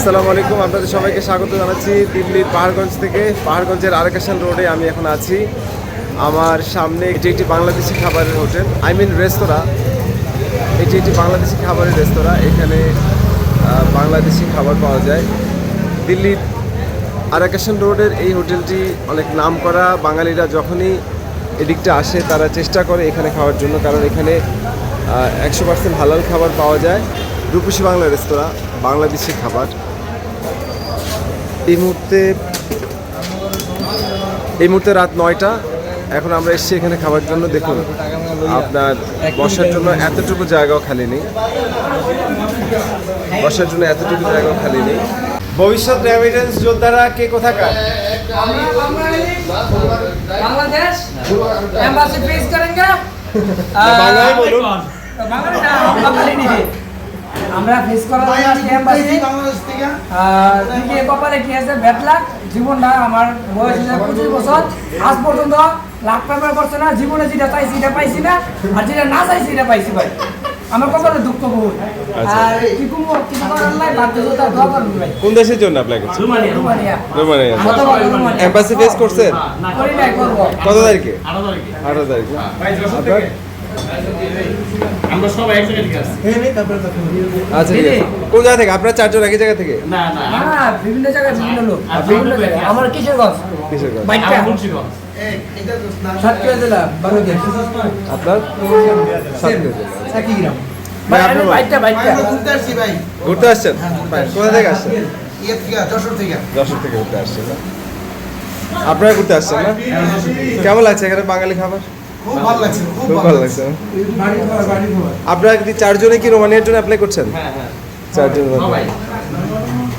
আসসালামু আলাইকুম, আপনাদের সবাইকে স্বাগত জানাচ্ছি দিল্লির পাহাড়গঞ্জ থেকে। পাহাড়গঞ্জের আরেকাশান রোডে আমি এখন আছি। আমার সামনে এটি একটি বাংলাদেশি খাবারের হোটেল, আই মিন রেস্তোরাঁ। এটি একটি বাংলাদেশি খাবারের রেস্তোরাঁ। এখানে বাংলাদেশি খাবার পাওয়া যায়। দিল্লির আরাকাশন রোডের এই হোটেলটি অনেক নাম করা বাঙালিরা যখনই এদিকটা আসে, তারা চেষ্টা করে এখানে খাওয়ার জন্য। কারণ এখানে একশো পার্সেন্ট হালাল খাবার পাওয়া যায়। রূপসী বাংলা রেস্তোরাঁ, বাংলাদেশি খাবার। এই মুহূর্তে এই মুহূর্তে রাত নয়টা। এখন আমরা এসছি এখানে খাবার জন্য। দেখুন আপনার বসার জন্য এতটুকু জায়গাও খালি নেই। বসার জন্য এতটুকু জায়গাও খালি নেই। ভবিষ্যৎ রেমিডেন্স যোদ্ধারা কে কোথাকার? বাংলাদেশ? এম্বাসি বাংলায় বলুন। না আমরা ফেস জন্য আজকে এম্বাসি দিকে কপালে কি আছে? ব্যাট লাখ জীবনটা আমার বয়স পঁচিশ বছর। আজ পর্যন্ত লাখ পেপার করছে না জীবনে যেটা চাইছি সেটা পাইছি না আর যেটা না চাইছি সেটা পাইছি ভাই। আমার কপালে দুঃখ বহুত। আচ্ছা। আর কিছু করার নাই বাধ্যতা দোয়া করবি ভাই। কোন দেশের জন্য অ্যাপ্লাই করছেন? Romania. Romania. Romania. Embassy face করছেন? করি নাই করব। কত তারিখে? আঠারো তারিখে। আপনার? আমরা সবাই এক জায়গায় থেকে আসছি আচ্ছা ঠিক আছে। কোন জায়গা থেকে? আপনার চারজন একই জায়গা থেকে? না না। না বিভিন্ন জায়গায় বিভিন্ন লোক। বিভিন্ন বিভিন্ন জায়গায়। আমার কিশোরগঞ্জ। কিসের বাইকটা। মুন্সিগঞ্জ। সাতক্ষীরা জেলা বারোদিন আপনার? সাতক্ষীরা জেলা। একই গ্রাম। ভাই, আপনার বাইকটা বাইকটা। ঘুরতে আসছি ভাই। ঘুরতে আসছেন? কোথা থেকে আসছেন? ইয়ে থেকে যশোর থেকে। যশোর থেকে ঘুরতে আসছেন না? আপনারা ঘুরতে আসছেন না? কেমন লাগছে এখানে বাঙালি খাবার? খুব ভালো লাগছে খুব খুব ভালো লাগছে। আপনারা কি চারজনে কি রোমানিয়ার জন্য অ্যাপ্লাই করছেন? হ্যাঁ হ্যাঁ। চারজন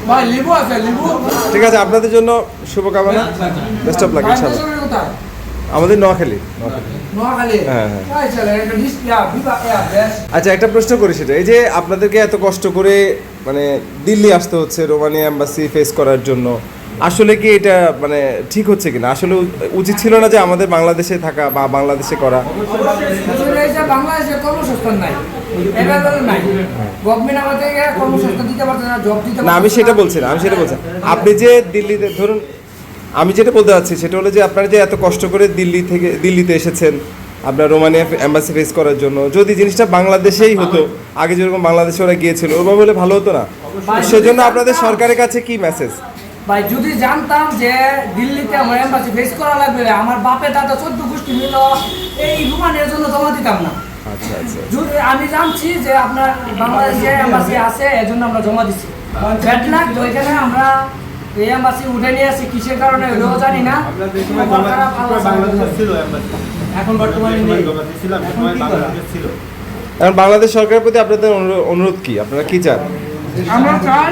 ভাই লিবু আছে লিবু। ঠিক আছে আপনাদের জন্য শুভকামনা। বেস্ট অফ লাক ইনশাআল্লাহ। আমাদের নোয়াখালী। নোয়াখালী। নোয়াখালী। হ্যাঁ, হ্যাঁ। আচ্ছা একটা প্রশ্ন করি সেটা। এই যে আপনাদেরকে এত কষ্ট করে মানে দিল্লি আসতে হচ্ছে রোমানিয়া এম্বাসি ফেস করার জন্য। আসলে কি এটা মানে ঠিক হচ্ছে কিনা? আসলে উচিত ছিল না যে আমাদের বাংলাদেশে থাকা বা বাংলাদেশে করা। বাংলাদেশে কর্মসংস্থান নাই। না আমি সেটা বলছি না আমি সেটা বলছি আপনি যে দিল্লিতে ধরুন আমি যেটা বলতে চাচ্ছি সেটা হলো যে আপনারা যে এত কষ্ট করে দিল্লি থেকে দিল্লিতে এসেছেন আপনার রোমানিয়া এম্বাসি ফেস করার জন্য যদি জিনিসটা বাংলাদেশেই হতো আগে যেরকম বাংলাদেশে ওরা গিয়েছিল ওরকম হলে ভালো হতো না। সেজন্য আপনাদের সরকারের কাছে কি মেসেজ ভাই যদি জানতাম যে দিল্লিতে আমার এম্বাসি ফেস করা লাগবে আমার বাপে দাদা চোদ্দ গোষ্ঠী মিল এই রুমানের জন্য জমা দিতাম না। আচ্ছা আচ্ছা। যদি আমি জানছি যে আপনার বাংলাদেশে এম্বাসি আছে এজন্য আমরা জমা দিচ্ছি ব্যাড তো আমরা এই এম্বাসি উঠে নিয়ে আসি কিসের কারণে হলেও জানি না। এখন বর্তমানে? এখন বাংলাদেশ সরকারের প্রতি আপনাদের অনুরোধ কি? আপনারা কি চান? আমরা চাই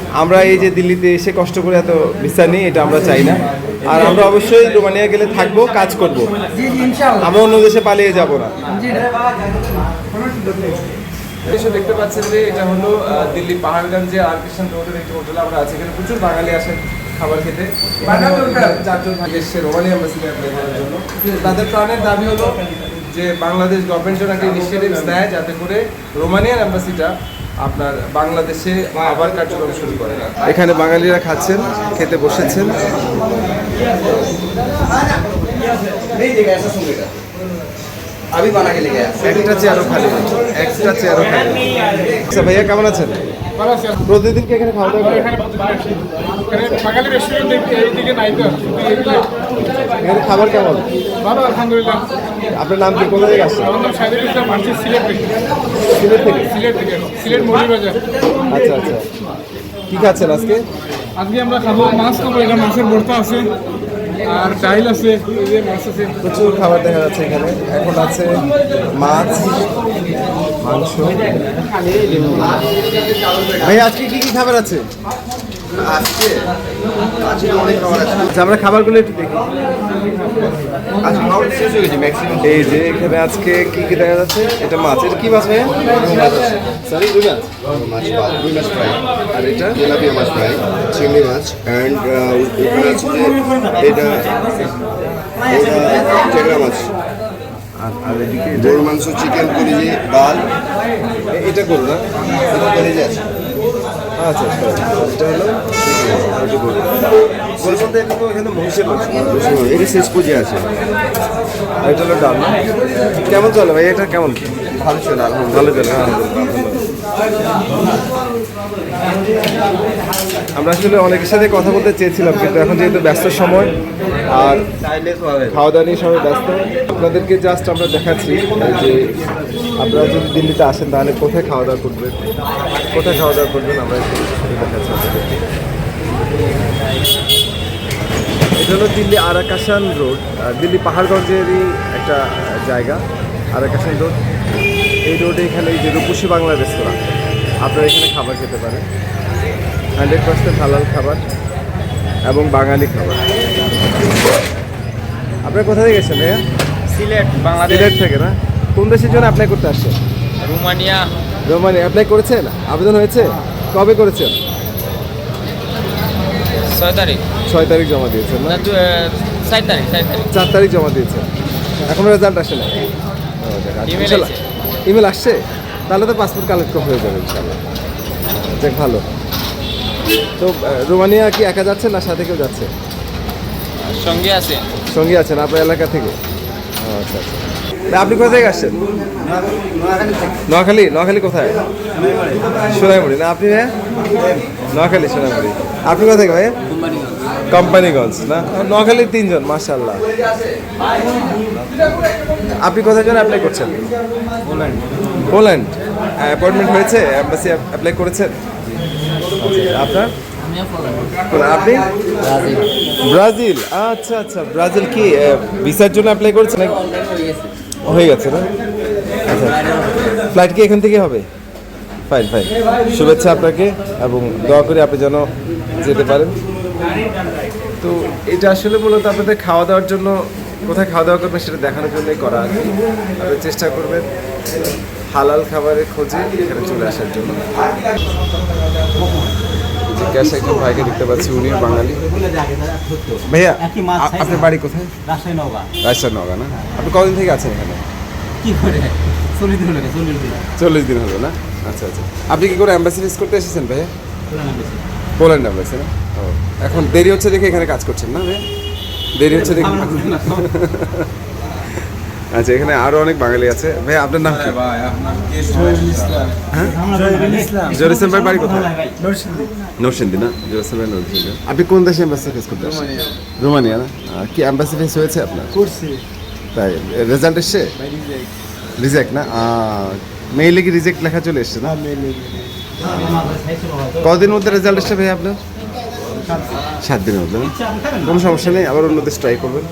আমরা এই যে দিল্লিতে এসে কষ্ট করে এত ভিসা নিই এটা আমরা চাই না। আর আমরা অবশ্যই রোমানিয়া গেলে থাকব কাজ করব। আমরা অন্য দেশে পালিয়ে যাব না। এসে দেখতে পাচ্ছেন যে এটা হলো দিল্লি পাহাড়গঞ্জে আর কৃষ্ণ রোডের একটি হোটেল। আমরা আছি এখানে প্রচুর বাঙালি আসেন খাবার খেতে। চারজন ভাই এসছে রোমানিয়া এম্বাসিতে অ্যাপ্লাই করার জন্য। তাদের প্রাণের দাবি হলো যে বাংলাদেশ গভর্নমেন্ট যেন একটা ইনিশিয়েটিভস নেয় যাতে করে রোমানিয়ান এম্বাসিটা আপনার বাংলাদেশে আবার কার্যক্রম শুরু করে এখানে বাঙালিরা খাচ্ছেন খেতে বসেছেন। একটা চেয়ারও খালি নেই। একটা চেয়ারও খালি আচ্ছা ভাইয়া কেমন আছেন? প্রতিদিন কি এখানে খাওয়া দাওয়া করেন? বাঙালি রেস্টুরেন্ট এইদিকে নাই তো। এখানে খাবার কেমন? ভালো আলহামদুলিল্লাহ। আপনার নাম কি? কোথা থেকে আসছেন? আমার নাম সাইদুল ইসলাম আসছি সিলেট থেকে। সিলেট থেকে? সিলেট থেকে সিলেট আচ্ছা আচ্ছা। কি খাচ্ছেন আজকে? আজকে আমরা খাব মাছ খাব এটা মাছের ভর্তা আছে আর ডাইল আছে মাছ আছে। প্রচুর খাবার দেখা যাচ্ছে এখানে। এখন আছে মাছ মাংস। ভাই আজকে কি কি খাবার আছে? আজকে আজকে অনেক খাবার আছে। আচ্ছা আমরা খাবারগুলো একটু দেখি। খাবার শেষ হয়ে গেছে ম্যাক্সিমাম এই যে এখানে আজকে কি কি দেখা যাচ্ছে? এটা মাছ এটা কি মাছ ভাইয়া সরি রুই মাছ? মাছ ফ্রাই রুই মাছ ফ্রাই আর এটা? তেলাপিয়া মাছ ফ্রাই চিংড়ি মাছ অ্যান্ড এটা এটা টেকরা মাছ। আর আর এদিকে? গরুর মাংস চিকেন কলিজি ডাল। এটা করো না? এটা আছে। আচ্ছা আচ্ছা। এটা হলো আর এটা গরু গরুর মধ্যে এটা তো এখানে মহিষের মাংস। এটা শেষ পুজো আছে। এটা হলো ডাল কেমন চলে ভাই? এটা কেমন? ভালো চলে ভালো চলে হ্যাঁ, আমরা আসলে অনেকের সাথে কথা বলতে চেয়েছিলাম, কিন্তু এখন যেহেতু ব্যস্ত সময়, আর খাওয়া দাওয়া নিয়ে সবাই ব্যস্ত, আপনাদেরকে জাস্ট আমরা দেখাচ্ছি যে আপনারা যদি দিল্লিতে আসেন, তাহলে কোথায় খাওয়া দাওয়া করবেন? কোথায় খাওয়া দাওয়া করবেন? আমরা দেখাচ্ছি এটা হলো দিল্লি আরাকাশান রোড দিল্লি পাহাড়গঞ্জেরই একটা জায়গা আরাকাশান রোড। এই রোডে এখানে যে রূপসী বাংলা রেস্তোরাঁ আপনারা এখানে খাবার খেতে পারেন। হান্ড্রেড পার্সেন্ট হালাল খাবার এবং বাঙালি খাবার। আপনারা কোথা থেকে গেছেন ভাইয়া? সিলেট বাংলাদেশ। সিলেট থেকে না? কোন দেশের জন্য অ্যাপ্লাই করতে আসছেন? রোমানিয়া। রোমানি অ্যাপ্লাই করেছেন? আবেদন হয়েছে? কবে করেছেন? ছয় তারিখ। ছয় তারিখ জমা দিয়েছেন না? চার তারিখ চার তারিখ। জমা দিয়েছেন। এখনও রেজাল্ট আসে না। ইমেল আসছে? তাহলে তো পাসপোর্ট কালেক্ট হয়ে যাবে ইনশাল্লাহ দেখ ভালো। তো রোমানিয়া কি একা যাচ্ছে না সাথে কেউ যাচ্ছে? সঙ্গে আছে। সঙ্গী আছেন আপনার এলাকা থেকে? আচ্ছা আচ্ছা। আপনি কোথা থেকে আসছেন? নোয়াখালী নোয়াখালী কোথায়? সোনাইমুড়ি। না আপনি নোয়াখালী সোনাইমুড়ি। আপনি কোথা থেকে ভাইয়া? কোম্পানিগঞ্জ না? নোয়াখালীর তিনজন মার্শাল্লাহ আপনি কোথায় জন্য অ্যাপ্লাই করছেন? পোল্যান্ড। অ্যাপয়েন্টমেন্ট হয়েছে? অ্যাম্বাসি অ্যাপ্লাই করেছেন? আচ্ছা, আপনার আপনি? ব্রাজিল। আচ্ছা আচ্ছা। ব্রাজিল কি ভিসার জন্য অ্যাপ্লাই করেছেন? হয়ে গেছে না? আচ্ছা ফ্লাইট কি এখান থেকে হবে? ফাইন ফাইন শুভেচ্ছা আপনাকে এবং দোয়া করি আপনি যেন যেতে পারেন। তো এটা আসলে মূলত আপনাদের খাওয়া দাওয়ার জন্য কোথায় খাওয়া দাওয়া করবেন সেটা দেখানোর জন্যই করা আর কি। আপনি চেষ্টা করবেন হালাল খাবারের খোঁজে এখানে চলে আসার জন্য। জিজ্ঞাসা একজন ভাইকে দেখতে পাচ্ছি উনিও বাঙালি। ভাইয়া আপনার বাড়ি কোথায়? রাজশাহী নওগাঁ রাজশাহী নগা না? আপনি কদিন থেকে আছেন এখানে? কি করে? চল্লিশ দিন চল্লিশ হলো না? আচ্ছা আচ্ছা। আপনি কি করে অ্যাম্বাসি ফেস করতে এসেছেন ভাইয়া? পোল্যান্ড অ্যাম্বাসি না? ও এখন দেরি হচ্ছে দেখে এখানে কাজ করছেন না? ভাইয়া দেরি হচ্ছে দেখে আচ্ছা এখানে আরও অনেক বাঙালি আছে। ভাই আপনার নাম কি? জোর ইসলাম। ভাই বাড়ি কোথায়? নরসিংদী। না? জোর ইসলাম ভাই নরসিংদী। আপনি কোন দেশে অ্যাম্বাসি ফেস করতে রোমানিয়া। না? কি অ্যাম্বাসি ফেস হয়েছে আপনার? করছি তাই রেজাল্ট এসছে? রিজেক্ট না? মেইলে কি রিজেক্ট লেখা চলে এসছে না? কদিন মধ্যে রেজাল্ট এসছে ভাই আপনার? সাত দিনের মধ্যে কোনো সমস্যা নেই, আবার অন্য দেশ ট্রাই করবেন।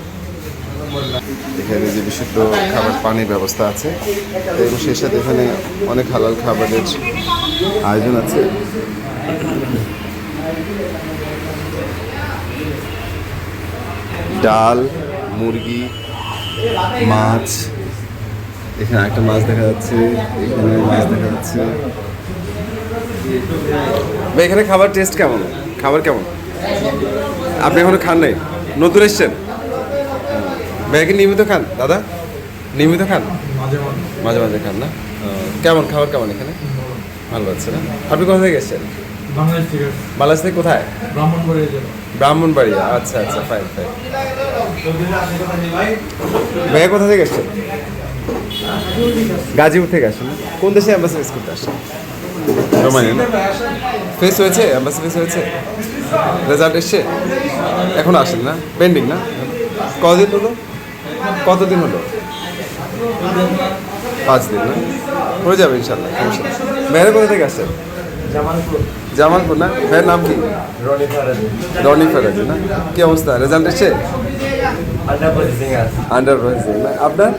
এখানে যে বিশুদ্ধ খাবার পানির ব্যবস্থা আছে, এবং সেই সাথে এখানে অনেক হালাল খাবারের আয়োজন আছে। ডাল, মুরগি, মাছ, এখানে একটা মাছ দেখা যাচ্ছে, এখানে মাছ দেখা যাচ্ছে। এখানে খাবার টেস্ট কেমন? খাবার কেমন? আপনি এখনও খান নাই? নতুন এসছেন? কি নিয়মিত খান? দাদা? নিয়মিত খান? মাঝে মাঝে। খান না? কেমন? খাবার কেমন এখানে? ভালো লাগছে না? আপনি কোথা থেকে এসছেন? বাংলাদেশ থেকে কোথায়? ব্রাহ্মণবাড়িয়া জেলা। আচ্ছা আচ্ছা ফাইন ফাইন ভাইয়া কোথা থেকে এসছেন? গাজীপুর থেকে আসেন। কোন দেশে অ্যাম্বাসি ফেস করতে আসছেন রোমানিয়া না ফেস হয়েছে? অ্যাম্বাসি ফেস হয়েছে? রেজাল্ট এসছে? এখনও আসেন না? পেন্ডিং না? কদিন হলো? কতদিন হলো? পাঁচ দিন না? হয়ে যাবে ইনশাল্লাহ সমস্যা কোথা থেকে আসছেন? জামালপুর। না? ভাইয়ের নাম কি? রনি ফেরাজি। না? কি অবস্থা? রেজাল্ট এসছে? আন্ডার আপনার?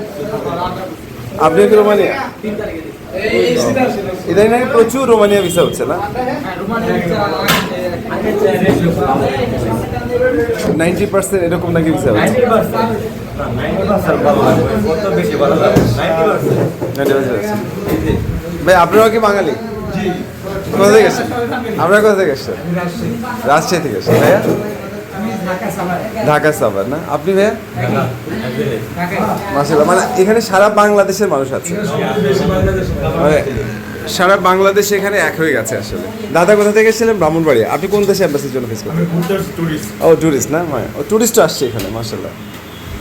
আপনি কি রোমানিয়া? ইদানিং নাকি প্রচুর রোমানিয়া ভিসা হচ্ছে না? নাইনটি পার্সেন্ট এরকম নাকি ভিসা হচ্ছে? 90% ভাই আপনারাও কি বাঙালি? কোথা থেকে এসেছেন? আপনারা কোথা থেকে এসেছেন? রাজশাহী থেকে এসেছেন ভাইয়া? ঢাকা সাভার। না? আপনি ভাইয়া? মাসাল্লাহ মানে এখানে সারা বাংলাদেশের মানুষ আছে। মানে সারা বাংলাদেশ এখানে এক হয়ে গেছে আসলে। দাদা কোথা থেকে এসেছিলেন? ব্রাহ্মণবাড়িয়া। আপনি কোন দেশে অ্যাম্বাসির জন্য ফেস করতেন? ও ট্যুরিস্ট না? মানে ও ট্যুরিস্টও আসছে এখানে মাসাল্লাহ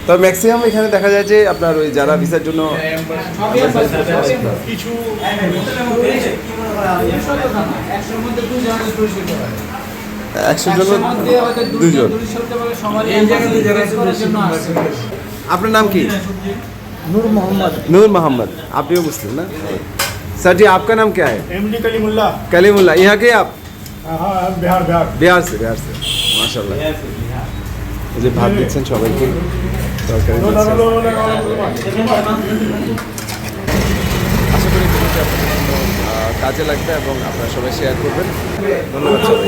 তবে ম্যাক্সিমাম এখানে দেখা যায় যে আপনার ওই যারা ভিসার জন্য একশো জন দুজন আপনার নাম কি नूर मोहम्मद नूर मोहम्मद आप भी हो मुस्लिम ना सर जी आपका नाम क्या है एम डी कलीमुल्ला कलीमुल्ला यहाँ के आप हाँ बिहार बिहार बिहार से बिहार से माशाल्लाह এই যে ভাত দিচ্ছেন সবাইকে তরকারি দিচ্ছেন। আশা করি ভিডিওটি আপনাদের জন্য, আহ, কাজে লাগবে এবং আপনারা সবাই শেয়ার করবেন ধন্যবাদ সবাই